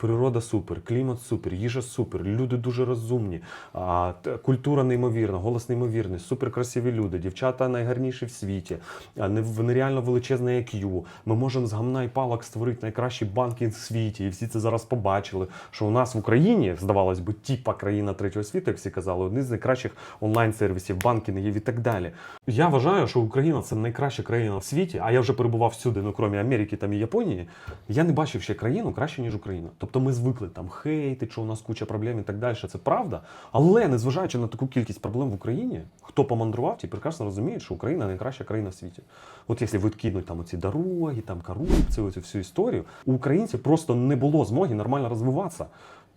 Природа супер, клімат супер, їжа супер, люди дуже розумні, культура неймовірна, голос неймовірний, супер красиві люди, дівчата найгарніші в світі, не- нереально величезне IQ. Ми можемо з гамна і палок створити найкращий банкінг в світі. І всі це зараз побачили. Що у нас в Україні, здавалось би, тіпа країна третього світу, як всі казали, один з найкращих онлайн-сервісів, банкінгів і так далі. Я вважаю, що Україна це найкраща країна в світі, а я вже перебував всюди, ну крім Америки там і Японії. Я не бачив ще країну краще, ніж Україна. Тобто ми звикли там хейти, що у нас куча проблем і так далі. Це правда. Але незважаючи на таку кількість проблем в Україні, хто помандрував, ті прекрасно розуміють, що Україна найкраща країна в світі. От якщо відкинуть там оці дороги, там корупцію, цю всю історію, у українців просто не було змоги нормально розвиватися.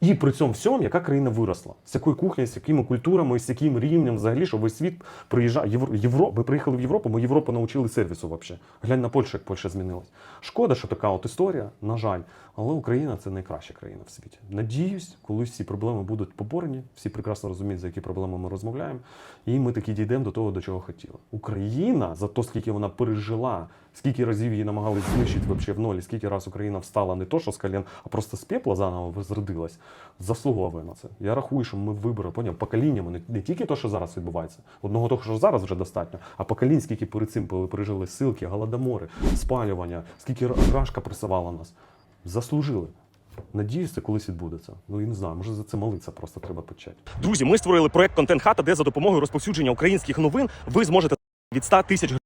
І при цьому всьому, яка країна виросла, з якою кухнею, з якими культурами, з яким рівнем взагалі, що весь світ приїжджає. Євро... Євро... Ми приїхали в Європу, ми Європу навчили сервісу взагалі. Глянь на Польщу, як Польща змінилась. Шкода, що така от історія, на жаль. Але Україна це найкраща країна в світі. Надіюсь, колись ці проблеми будуть поборені, всі прекрасно розуміють, за які проблеми ми розмовляємо. І ми таки дійдемо до того, до чого хотіли. Україна за те, скільки вона пережила, скільки разів її намагались знищити в нолі, скільки раз Україна встала не то, що з колін, а просто з пепла заново возродилась, заслуговує на це. Я рахую, що ми вибори, поняв, поколіннями, не, не тільки те, що зараз відбувається, одного того, що зараз вже достатньо, а поколінь, скільки перед цим пережили силки, голодомори, спалювання, скільки рашка присувала нас. Заслужили. Надіюсь, це колись відбудеться. Ну і не знаю, може за це молитися просто треба почати. Друзі, ми створили проект Контент Хата, де за допомогою розповсюдження українських новин ви зможете від 100 тисяч гривень